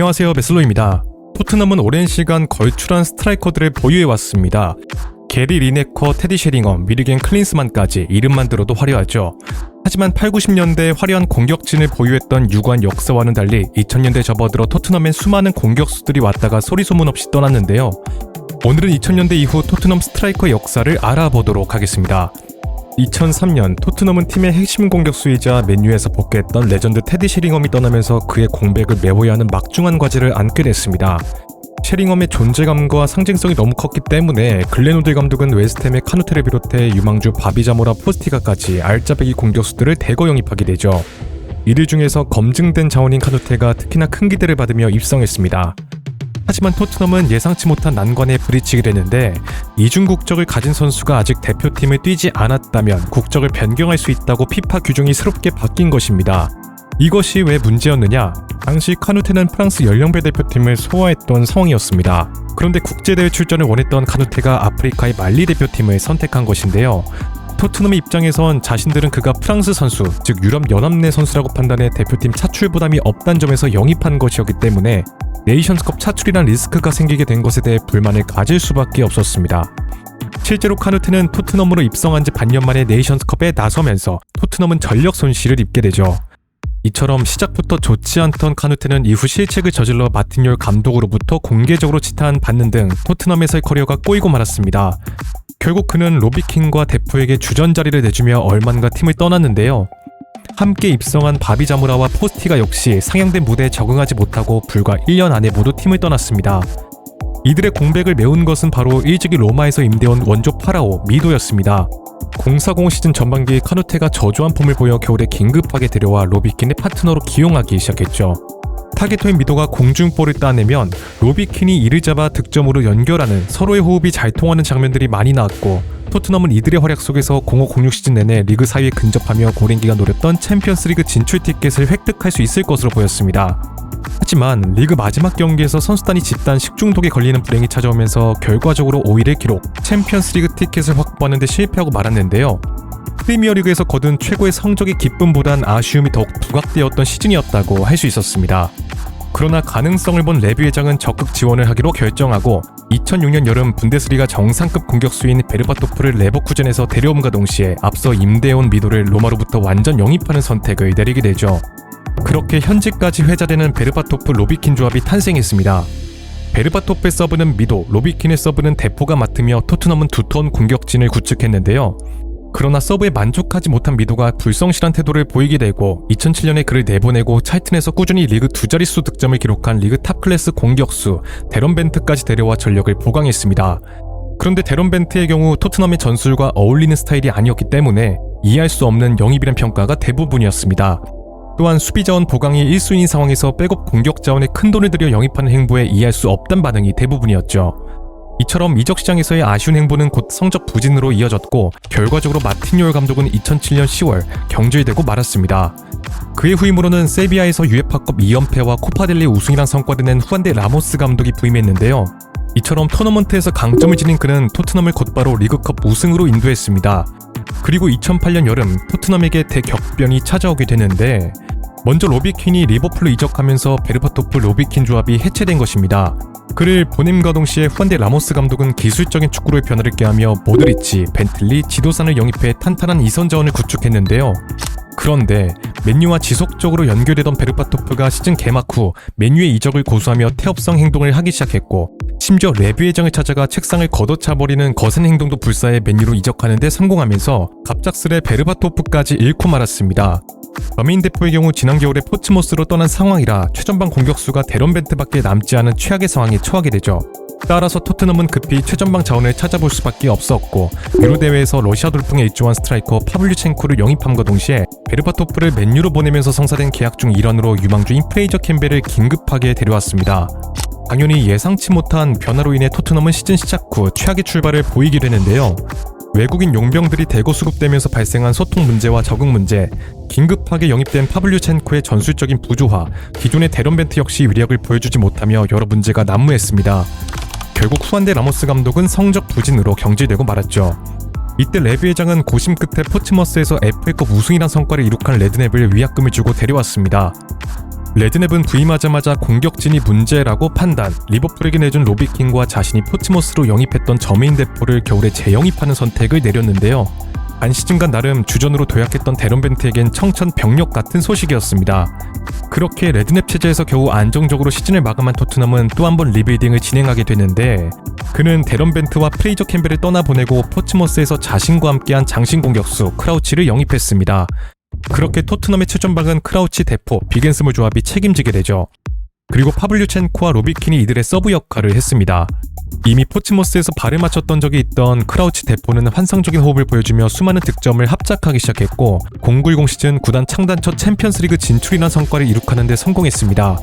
안녕하세요 베슬로입니다. 토트넘은 오랜 시간 걸출한 스트라이커들을 보유해왔습니다. 게리 리네커, 테디 쉐링엄, 미리겐 클린스만까지 이름만 들어도 화려하죠. 하지만 8, 90년대 화려한 공격진을 보유했던 유관 역사와는 달리 2000년대 접어들어 토트넘엔 수많은 공격수들이 왔다가 소리 소문 없이 떠났는데요. 오늘은 2000년대 이후 토트넘 스트라이커 역사를 알아보도록 하겠습니다. 2003년 토트넘은 팀의 핵심 공격수이자 맨유에서 복귀했던 레전드 테디 쉐링엄이 떠나면서 그의 공백을 메워야 하는 막중한 과제를 안게 됐습니다. 쉐링엄의 존재감과 상징성이 너무 컸기 때문에 글레노드 감독은 웨스트햄의 카누테를 비롯해 유망주 바비자모라 포스티가까지 알짜배기 공격수들을 대거 영입하게 되죠. 이들 중에서 검증된 자원인 카누테가 특히나 큰 기대를 받으며 입성했습니다. 하지만 토트넘은 예상치 못한 난관에 부딪히게 되는데 이중 국적을 가진 선수가 아직 대표팀을 뛰지 않았다면 국적을 변경할 수 있다고 피파 규정이 새롭게 바뀐 것입니다. 이것이 왜 문제였느냐? 당시 카누테는 프랑스 연령배 대표팀을 소화했던 상황이었습니다. 그런데 국제대회 출전을 원했던 카누테가 아프리카의 말리 대표팀을 선택한 것인데요. 토트넘의 입장에선 자신들은 그가 프랑스 선수, 즉 유럽 연합 내 선수라고 판단해 대표팀 차출 부담이 없다는 점에서 영입한 것이었기 때문에 네이션스컵 차출이란 리스크가 생기게 된 것에 대해 불만을 가질 수밖에 없었습니다. 실제로 카누트는 토트넘으로 입성한 지 반년 만에 네이션스컵에 나서면서 토트넘은 전력 손실을 입게 되죠. 이처럼 시작부터 좋지 않던 카누테는 이후 실책을 저질러 마틴열 감독으로부터 공개적으로 치탄받는 등 토트넘에서의 커리어가 꼬이고 말았습니다. 결국 그는 로비킹과 대포에게 주전 자리를 내주며 얼만가 팀을 떠났는데요. 함께 입성한 바비자무라와 포스티가 역시 상향된 무대에 적응하지 못하고 불과 1년 안에 모두 팀을 떠났습니다. 이들의 공백을 메운 것은 바로 일찍이 로마에서 임대온 원조 파라오 미도였습니다. 040 시즌 전반기에 카누테가 저조한 폼을 보여 겨울에 긴급하게 데려와 로비킨의 파트너로 기용하기 시작했죠. 타겟토인 미도가 공중볼을 따내면 로비킨이 이를 잡아 득점으로 연결하는 서로의 호흡이 잘 통하는 장면들이 많이 나왔고 토트넘은 이들의 활약 속에서 0506 시즌 내내 리그 4위에 근접하며 기간 노렸던 챔피언스리그 진출 티켓을 획득할 수 있을 것으로 보였습니다. 하지만 리그 마지막 경기에서 선수단이 집단 식중독에 걸리는 불행이 찾아오면서 결과적으로 5위를 기록, 챔피언스리그 티켓을 확보하는 데 실패하고 말았는데요. 프리미어리그에서 거둔 최고의 성적의 기쁨보단 아쉬움이 더욱 부각되었던 시즌이었다고 할 수 있었습니다. 그러나 가능성을 본 레비 회장은 적극 지원을 하기로 결정하고 2006년 여름 분데스리가 정상급 공격수인 베르바토프를 레버쿠젠에서 데려옴과 동시에 앞서 임대온 미도를 로마로부터 완전 영입하는 선택을 내리게 되죠. 그렇게 현재까지 회자되는 베르바토프 로비킨 조합이 탄생했습니다. 베르바토프의 서브는 미도, 로비킨의 서브는 대포가 맡으며 토트넘은 두터운 공격진을 구축했는데요. 그러나 서브에 만족하지 못한 미도가 불성실한 태도를 보이게 되고 2007년에 그를 내보내고 차이튼에서 꾸준히 리그 두 자릿수 득점을 기록한 리그 탑 클래스 공격수 데런 벤트까지 데려와 전력을 보강했습니다. 그런데 데런 벤트의 경우 토트넘의 전술과 어울리는 스타일이 아니었기 때문에 이해할 수 없는 영입이란 평가가 대부분이었습니다. 또한 수비 자원 보강이 1순위인 상황에서 백업 공격 자원에 큰 돈을 들여 영입하는 행보에 이해할 수 없단 반응이 대부분이었죠. 이처럼 이적 시장에서의 아쉬운 행보는 곧 성적 부진으로 이어졌고 결과적으로 마틴 요엘 감독은 2007년 10월 경질되고 말았습니다. 그의 후임으로는 세비야에서 유에파컵 2연패와 코파델리 우승이란 성과를 낸 후안데 라모스 감독이 부임했는데요. 이처럼 토너먼트에서 강점을 지닌 그는 토트넘을 곧바로 리그컵 우승으로 인도했습니다. 그리고 2008년 여름 토트넘에게 대격변이 찾아오게 되는데 먼저 로비킨이 리버풀로 이적하면서 베르파토프 로비킨 조합이 해체된 것입니다. 그를 보냄과 동시에 후안데 라모스 감독은 기술적인 축구로의 변화를 꾀하며 모드리치, 벤틀리, 지도산을 영입해 탄탄한 이선 자원을 구축했는데요. 그런데 맨유와 지속적으로 연결되던 베르파토프가 시즌 개막 후 맨유의 이적을 고수하며 태업성 행동을 하기 시작했고 심지어 레뷰 회장을 찾아가 책상을 걷어차버리는 거센 행동도 불사해 맨유로 이적하는 데 성공하면서 갑작스레 베르바토프까지 잃고 말았습니다. 어메인 대표의 경우 지난 겨울에 포츠모스로 떠난 상황이라 최전방 공격수가 데런벤트밖에 남지 않은 최악의 상황에 처하게 되죠. 따라서 토트넘은 급히 최전방 자원을 찾아볼 수밖에 없었고 유로 대회에서 러시아 돌풍에 입주한 스트라이커 파블류첸코를 영입함과 동시에 베르바토프를 맨유로 보내면서 성사된 계약 중 일환으로 유망 주인 프레이저 캠벨을 긴급하게 데려왔습니다. 당연히 예상치 못한 변화로 인해 토트넘은 시즌 시작 후 최악의 출발을 보이게 되는데요. 외국인 용병들이 대거 수급되면서 발생한 소통 문제와 적응 문제, 긴급하게 영입된 파블류첸코의 전술적인 부조화, 기존의 데런벤트 역시 위력을 보여주지 못하며 여러 문제가 난무했습니다. 결국 후안데 라모스 감독은 성적 부진으로 경질되고 말았죠. 이때 레비 회장은 고심 끝에 포츠머스에서 FA컵 우승이란 성과를 이룩한 레드넵을 위약금을 주고 데려왔습니다. 레드넵은 부임하자마자 공격진이 문제라고 판단, 리버풀에게 내준 로비킹과 자신이 포츠모스로 영입했던 저메인 대포를 겨울에 재영입하는 선택을 내렸는데요. 반 시즌간 나름 주전으로 도약했던 데런벤트에겐 청천벽력 같은 소식이었습니다. 그렇게 레드넵 체제에서 겨우 안정적으로 시즌을 마감한 토트넘은 또 한 번 리빌딩을 진행하게 되는데 그는 데런벤트와 프레이저 캠벨을 떠나보내고 포츠모스에서 자신과 함께한 장신 공격수 크라우치를 영입했습니다. 그렇게 토트넘의 최전방은 크라우치 대포, 비겐스몰 조합이 책임지게 되죠. 그리고 파블류첸코와 로비킨이 이들의 서브 역할을 했습니다. 이미 포츠모스에서 발을 맞췄던 적이 있던 크라우치 대포는 환상적인 호흡을 보여주며 수많은 득점을 합작하기 시작했고 090 시즌 구단 창단 첫 챔피언스리그 진출이란 성과를 이룩하는 데 성공했습니다.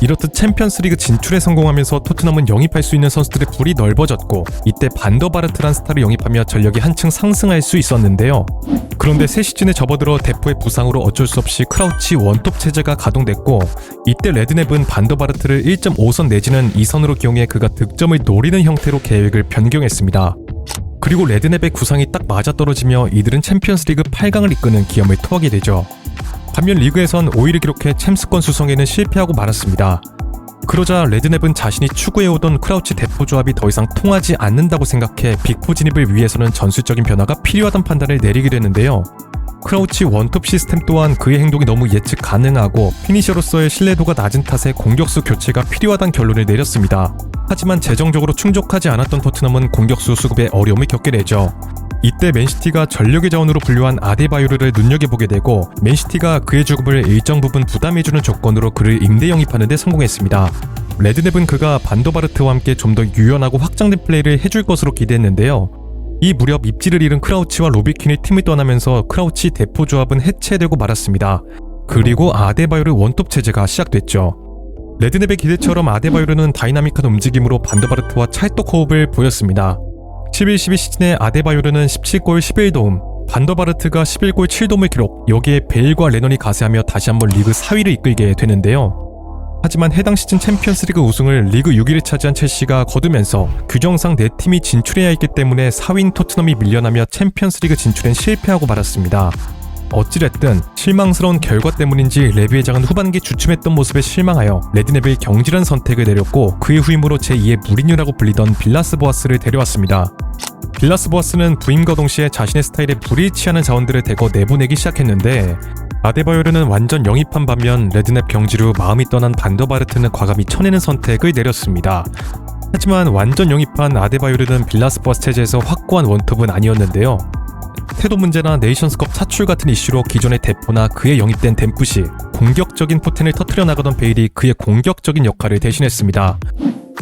이렇듯 챔피언스리그 진출에 성공하면서 토트넘은 영입할 수 있는 선수들의 불이 넓어졌고 이때 반더바르트란 스타를 영입하며 전력이 한층 상승할 수 있었는데요. 그런데 새 시즌에 접어들어 대포의 부상으로 어쩔 수 없이 크라우치 원톱 체제가 가동됐고 이때 레드넵은 반더바르트를 1.5선 내지는 2선으로 기용해 그가 득점을 노리는 형태로 계획을 변경했습니다. 그리고 레드넵의 구상이 딱 맞아떨어지며 이들은 챔피언스리그 8강을 이끄는 기염을 토하게 되죠. 반면 리그에선 5위를 기록해 챔스권 수성에는 실패하고 말았습니다. 그러자 레드넵은 자신이 추구해오던 크라우치 대포 조합이 더 이상 통하지 않는다고 생각해 빅포 진입을 위해서는 전술적인 변화가 필요하다는 판단을 내리게 됐는데요. 크라우치 원톱 시스템 또한 그의 행동이 너무 예측 가능하고 피니셔로서의 신뢰도가 낮은 탓에 공격수 교체가 필요하다는 결론을 내렸습니다. 하지만 재정적으로 충족하지 않았던 토트넘은 공격수 수급에 어려움을 겪게 되죠. 이때 맨시티가 전력의 자원으로 분류한 아데바요르를 눈여겨보게 되고 맨시티가 그의 주급을 일정 부분 부담해주는 조건으로 그를 임대 영입하는 데 성공했습니다. 레드넵은 그가 반도바르트와 함께 좀 더 유연하고 확장된 플레이를 해줄 것으로 기대했는데요. 이 무렵 입지를 잃은 크라우치와 로비킨이 팀을 떠나면서 크라우치 대포 조합은 해체되고 말았습니다. 그리고 아데바요르 원톱 체제가 시작됐죠. 레드넵의 기대처럼 아데바요르는 다이나믹한 움직임으로 반도바르트와 찰떡 호흡을 보였습니다. 11-12 시즌에 아데바요르는 17골 11도움, 반더바르트가 11골 7도움을 기록, 여기에 베일과 레넌이 가세하며 다시 한번 리그 4위를 이끌게 되는데요. 하지만 해당 시즌 챔피언스리그 우승을 리그 6위를 차지한 첼시가 거두면서 규정상 네 팀이 진출해야 했기 때문에 4위인 토트넘이 밀려나며 챔피언스리그 진출엔 실패하고 말았습니다. 어찌됐든 실망스러운 결과 때문인지 레비 회장은 후반기 주춤했던 모습에 실망하여 레드넵의 경질한 선택을 내렸고 그의 후임으로 제2의 무리뉴라고 불리던 빌라스 보아스를 데려왔습니다. 빌라스 보아스는 부임과 동시에 자신의 스타일에 불일치하는 자원들을 대거 내보내기 시작했는데 아데바요르는 완전 영입한 반면 레드넵 경질 후 마음이 떠난 반더바르트는 과감히 쳐내는 선택을 내렸습니다. 하지만 완전 영입한 아데바요르는 빌라스 보아스 체제에서 확고한 원톱은 아니었는데요. 태도 문제나 네이션스컵 차출 같은 이슈로 기존의 대포나 그의 영입된 댐프시 공격적인 포텐을 터트려 나가던 베일이 그의 공격적인 역할을 대신했습니다.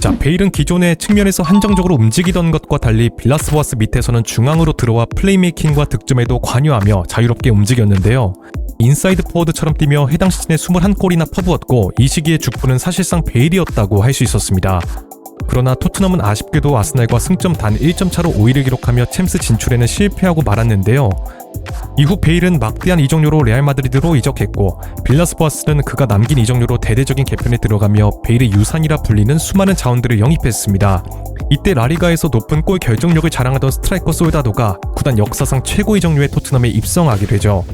자, 베일은 기존의 측면에서 한정적으로 움직이던 것과 달리 빌라스보아스 밑에서는 중앙으로 들어와 플레이메이킹과 득점에도 관여하며 자유롭게 움직였는데요. 인사이드 포워드처럼 뛰며 해당 시즌에 21골이나 퍼부었고 이 시기의 주포는 사실상 베일이었다고 할 수 있었습니다. 그러나 토트넘은 아쉽게도 아스날과 승점 단 1점 차로 5위를 기록하며 챔스 진출에는 실패하고 말았는데요. 이후 베일은 막대한 이적료로 레알 마드리드로 이적했고 빌라스보아스는 그가 남긴 이적료로 대대적인 개편에 들어가며 베일의 유산이라 불리는 수많은 자원들을 영입했습니다. 이때 라리가에서 높은 골 결정력을 자랑하던 스트라이커 솔다도가 구단 역사상 최고 이적료의 토트넘에 입성하게 되죠.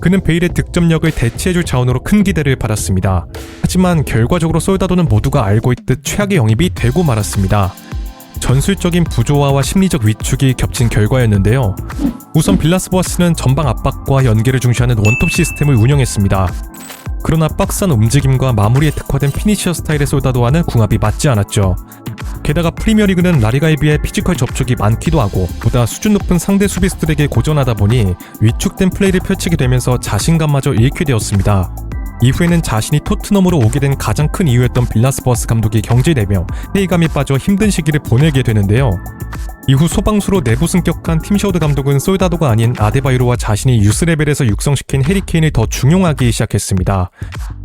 그는 베일의 득점력을 대체해줄 자원으로 큰 기대를 받았습니다. 하지만 결과적으로 솔다도는 모두가 알고 있듯 최악의 영입이 되고 말았습니다. 전술적인 부조화와 심리적 위축이 겹친 결과였는데요. 우선 빌라스보아스는 전방 압박과 연계를 중시하는 원톱 시스템을 운영했습니다. 그러나 빡센 움직임과 마무리에 특화된 피니셔 스타일의 솔다도와는 궁합이 맞지 않았죠. 게다가 프리미어리그는 라리가에 비해 피지컬 접촉이 많기도 하고 보다 수준 높은 상대 수비수들에게 고전하다 보니 위축된 플레이를 펼치게 되면서 자신감마저 잃게 되었습니다. 이후에는 자신이 토트넘으로 오게 된 가장 큰 이유였던 빌라스버스 감독이 경질되며 회의감이 빠져 힘든 시기를 보내게 되는데요. 이후 소방수로 내부 승격한 팀쇼드 감독은 솔다도가 아닌 아데바이로와 자신이 유스 레벨에서 육성시킨 해리케인을 더 중용하기 시작했습니다.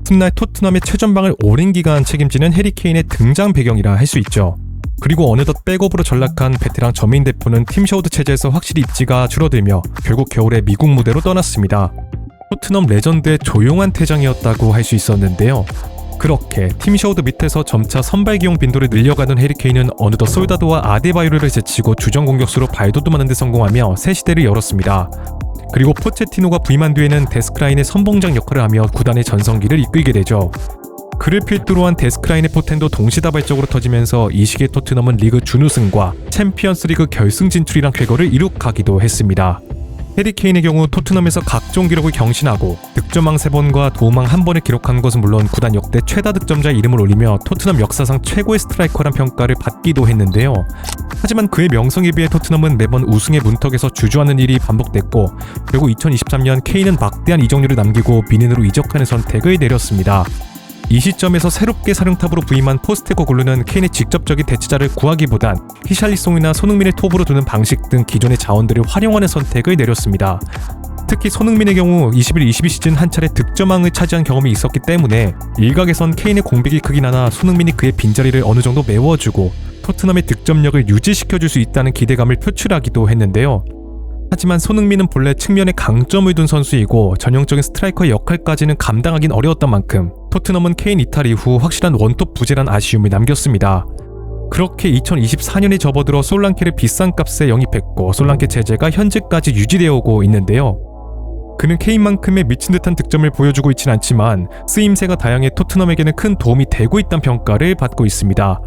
틈날 토트넘의 최전방을 오랜 기간 책임지는 해리케인의 등장 배경이라 할 수 있죠. 그리고 어느덧 백업으로 전락한 베테랑 저민 대표는 팀쇼드 체제에서 확실히 입지가 줄어들며 결국 겨울에 미국 무대로 떠났습니다. 토트넘 레전드의 조용한 퇴장이었다고 할 수 있었는데요. 그렇게 팀쇼드 밑에서 점차 선발 기용 빈도를 늘려가는 해리케인은 어느덧 솔다도와 아데바이르를 제치고 주전 공격수로 발돋움하는 데 성공하며 새 시대를 열었습니다. 그리고 포체티노가 부임한 뒤에는 데스크라인의 선봉장 역할을 하며 구단의 전성기를 이끌게 되죠. 그를 필두로 한 데스크라인의 포텐도 동시다발적으로 터지면서 이 시기에 토트넘은 리그 준우승과 챔피언스 리그 결승 진출이란 쾌거를 이룩하기도 했습니다. 해리 케인의 경우 토트넘에서 각종 기록을 경신하고 득점왕 3번과 도움왕 1번을 기록한 것은 물론 구단 역대 최다 득점자의 이름을 올리며 토트넘 역사상 최고의 스트라이커란 평가를 받기도 했는데요. 하지만 그의 명성에 비해 토트넘은 매번 우승의 문턱에서 주저하는 일이 반복됐고 결국 2023년 케인은 막대한 이적료를 남기고 미넨으로 이적하는 선택을 내렸습니다. 이 시점에서 새롭게 사령탑으로 부임한 포스테코글루는 케인의 직접적인 대체자를 구하기보단 히샬리송이나 손흥민을 톱으로 두는 방식 등 기존의 자원들을 활용하는 선택을 내렸습니다. 특히 손흥민의 경우 21-22 시즌 한 차례 득점왕을 차지한 경험이 있었기 때문에 일각에선 케인의 공백이 크긴 하나 손흥민이 그의 빈자리를 어느 정도 메워주고 토트넘의 득점력을 유지시켜줄 수 있다는 기대감을 표출하기도 했는데요. 하지만 손흥민은 본래 측면에 강점을 둔 선수이고 전형적인 스트라이커의 역할까지는 감당하긴 어려웠던 만큼 토트넘은 케인 이탈 이후 확실한 원톱 부재란 아쉬움을 남겼습니다. 그렇게 2024년에 접어들어 솔랑케를 비싼 값에 영입했고 솔랑케 체제가 현재까지 유지되어 오고 있는데요. 그는 케인만큼의 미친 듯한 득점을 보여주고 있진 않지만 쓰임새가 다양해 토트넘에게는 큰 도움이 되고 있다는 평가를 받고 있습니다.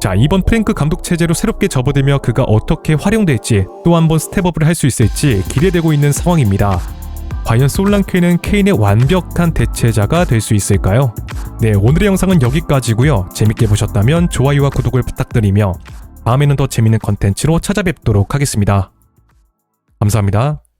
자, 이번 프랭크 감독 체제로 새롭게 접어들며 그가 어떻게 활용될지 또 한 번 스텝업을 할 수 있을지 기대되고 있는 상황입니다. 과연 솔랑케는 케인의 완벽한 대체자가 될 수 있을까요? 네, 오늘의 영상은 여기까지고요. 재밌게 보셨다면 좋아요와 구독을 부탁드리며 다음에는 더 재밌는 컨텐츠로 찾아뵙도록 하겠습니다. 감사합니다.